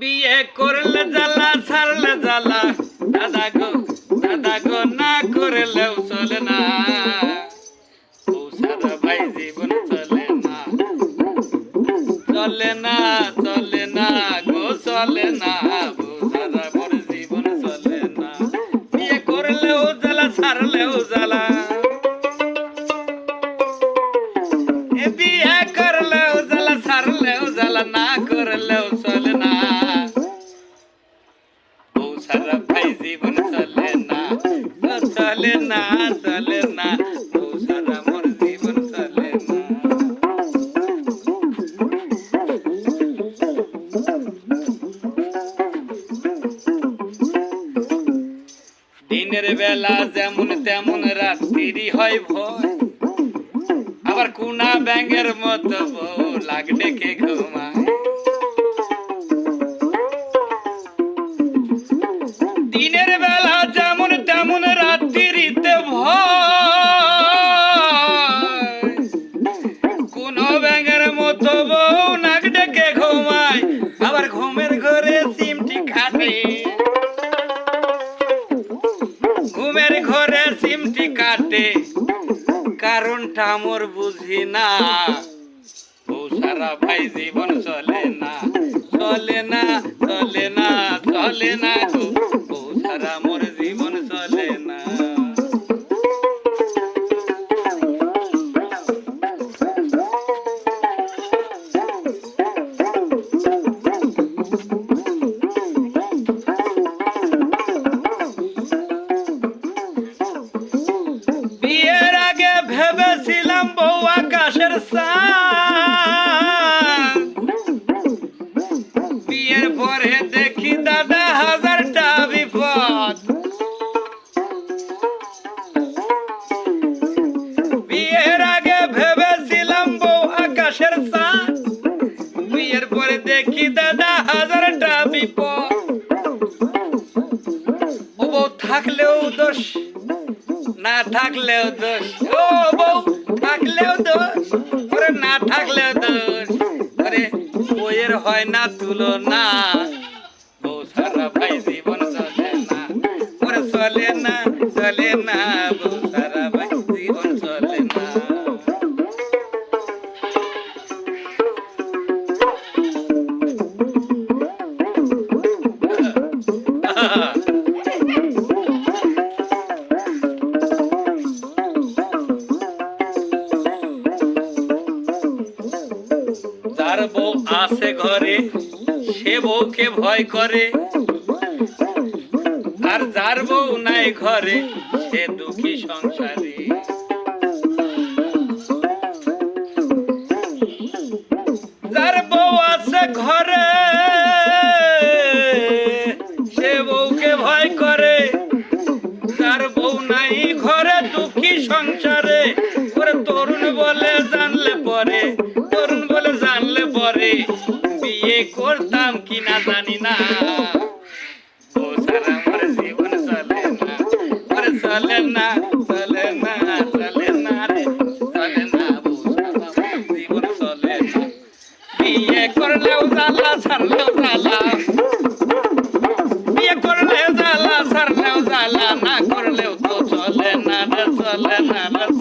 বিয়ে করলে জ্বালা ছাড়লে জ্বালা। দাদা গো দাদা গো না করলেও দিনের বেলা যেমন তেমন রাত্রি হয় ভয় আবার কুনা ব্যাঙের মতো লাগ ডেকে ঘুমায়। দিনের বেলা কাটে কারণটা আমার বুঝি না। ও সারা ভাই জীবন চলে না। চলে না চলে না চলে না ও সারা বিয়ের পরে দেখি দাদা হাজারটা বিপদ। বিয়ের আগে ভেবেছিলাম বউ আকাশের চাঁদ। বিয়ের পরে দেখি দাদা হাজারটা বিপদ। বউ থাকলেও দোষ। না থাকলেও দোষ। ও বউ, থাকলেও দোষ। ওরে না থাকলেও দোষ। ওরে বইয়ের হয় না তুলনা। বউ সারা ভাই জীবন চলে না। ওরে চলে না চলে না। বউ সারা ভাই জীবন চলে যার বউ আছে ঘরে সে বউকে ভয় করে। আর যার বউ নাই ঘরে, সে দুঃখী সংসারে। যার বউ আছে ঘরে, সে বউকে ভয় করে। যার বউ নাই ঘরে, দুঃখী সংসারে। জানলে বিয়ে করতাম কিনা জানি না। ও সারা আমার জীবন চলে না চলে না চলে না চলে না রে, চলে না জীবন চলে না। বিয়ে করলেও জ্বালা, ছাড়লেও জ্বালা। বিয়ে করলেও জ্বালা, ছাড়লেও জ্বালা, না করলেও তো চলে না রে, চলে না রে।